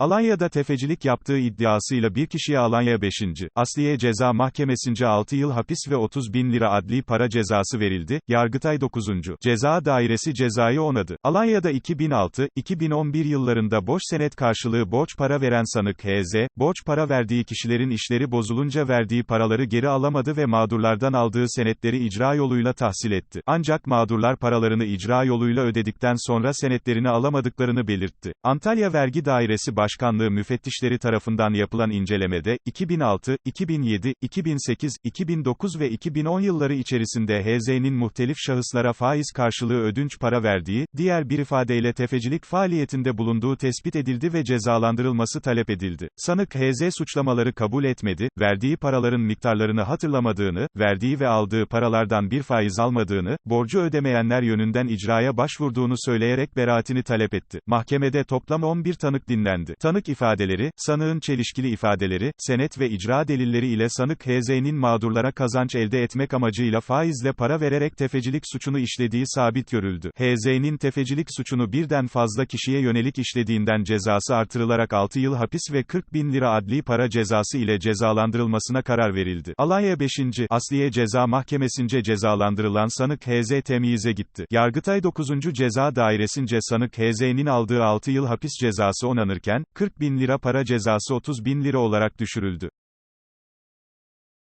Alanya'da tefecilik yaptığı iddiasıyla bir kişiye Alanya 5. Asliye Ceza Mahkemesi'nce 6 yıl hapis ve 30 bin lira adli para cezası verildi. Yargıtay 9. Ceza Dairesi cezayı onadı. Alanya'da 2006-2011 yıllarında borç senet karşılığı borç para veren sanık H.Z., borç para verdiği kişilerin işleri bozulunca verdiği paraları geri alamadı ve mağdurlardan aldığı senetleri icra yoluyla tahsil etti. Ancak mağdurlar paralarını icra yoluyla ödedikten sonra senetlerini alamadıklarını belirtti. Antalya Vergi Dairesi Başkanlığı müfettişleri tarafından yapılan incelemede, 2006, 2007, 2008, 2009 ve 2010 yılları içerisinde HZ'nin muhtelif şahıslara faiz karşılığı ödünç para verdiği, diğer bir ifadeyle tefecilik faaliyetinde bulunduğu tespit edildi ve cezalandırılması talep edildi. Sanık HZ suçlamaları kabul etmedi, verdiği paraların miktarlarını hatırlamadığını, verdiği ve aldığı paralardan bir faiz almadığını, borcu ödemeyenler yönünden icraya başvurduğunu söyleyerek beraatini talep etti. Mahkemede toplam 11 tanık dinlendi. Tanık ifadeleri, sanığın çelişkili ifadeleri, senet ve icra delilleri ile sanık HZ'nin mağdurlara kazanç elde etmek amacıyla faizle para vererek tefecilik suçunu işlediği sabit görüldü. HZ'nin tefecilik suçunu birden fazla kişiye yönelik işlediğinden cezası artırılarak 6 yıl hapis ve 40 bin lira adli para cezası ile cezalandırılmasına karar verildi. Alanya 5. Asliye Ceza Mahkemesi'nce cezalandırılan sanık HZ temyize gitti. Yargıtay 9. Ceza Dairesince sanık HZ'nin aldığı 6 yıl hapis cezası onanırken, 40 bin lira para cezası 30 bin lira olarak düşürüldü.